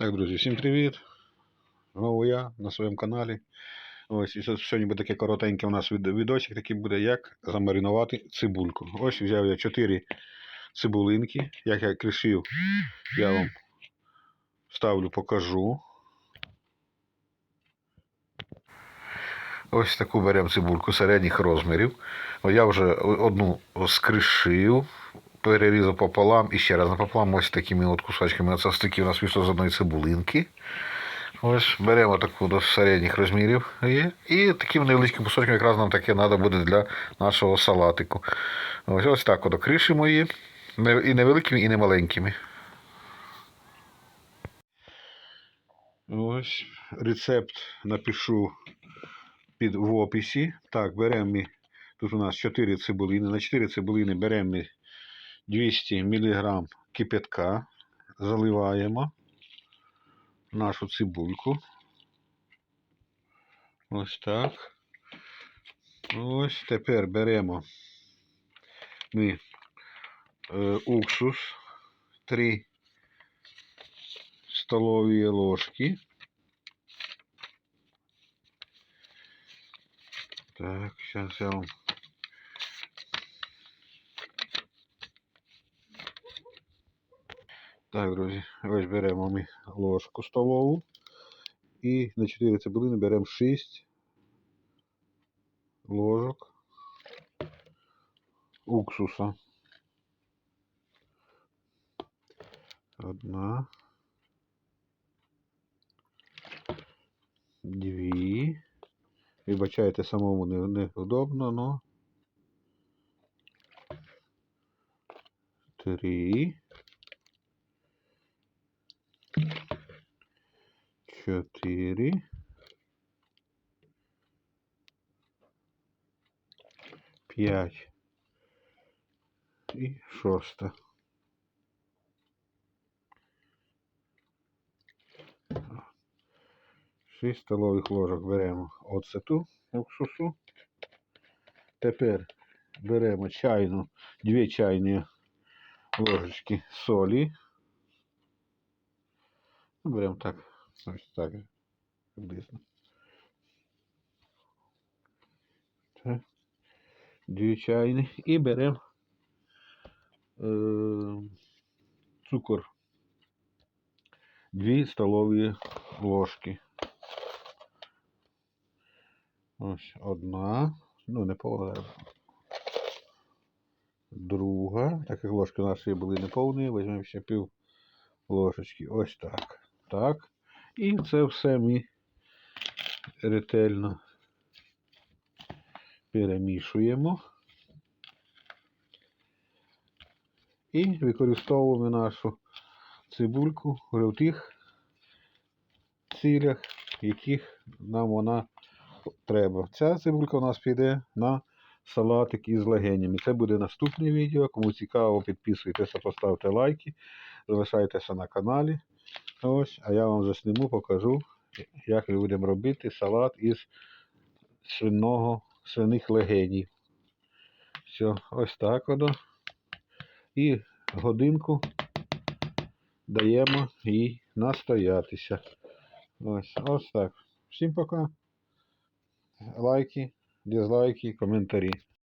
Так, друзі, всім привіт! Знову я на своєму каналі. Ось і сьогодні буде таке коротеньке у нас від- відосик, такий буде, як замаринувати цибульку. Ось взяв я 4 цибулинки. Як я кришив, я вам ставлю, покажу. Ось таку беремо цибульку середніх розмірів. Я вже одну скришив, перерізав пополам і ще раз напополам ось такими от кусочками. Оце стільки у нас вийшло з одної цибулинки. Ось беремо таку до середніх розмірів є. І таким невеличким кусочком якраз нам таке треба буде для нашого салатику. Ось, ось так от окришимо її. І невеликими, і не маленькими. Ось рецепт напишу під в описі. Так, беремо. Тут у нас 4 цибулини. На 4 цибулини беремо 200 мг кипятка. Заливаємо нашу цибульку. Ось так. Ось тепер беремо ми е, уксус 3 столові ложки. Так, зараз я вам. Так, друзі, ось беремо ми ложку столову. І на 4 цибулини беремо 6 ложок уксуса. Одна. Дві. Вибачайте, самому не, неудобно, но. Три. Чотири. П'ять. І шоста. Шість столових ложок беремо оцету уксусу. Тепер беремо чайну, дві чайні ложечки солі. Беремо так, ось так, приблизно. Так. Дві чайні. І беремо е, цукор. Дві столові ложки. Ось одна. Ну, не половина. Друга. Так як ложки наші були неповні, візьмемо ще пів ложечки. Ось так. Так. І це все ми ретельно перемішуємо. І використовуємо нашу цибульку в тих цілях, яких нам вона треба. Ця цибулька у нас піде на салатик із легенями. Це буде наступне відео. Кому цікаво, підписуйтеся, поставте лайки, залишайтеся на каналі. Ось, а я вам засніму, покажу, як ми будемо робити салат із свиного, свиних легенів. Все, ось так воно. І годинку даємо їй настоятися. Ось, ось так. Всім пока. Лайки, дизлайки, коментарі.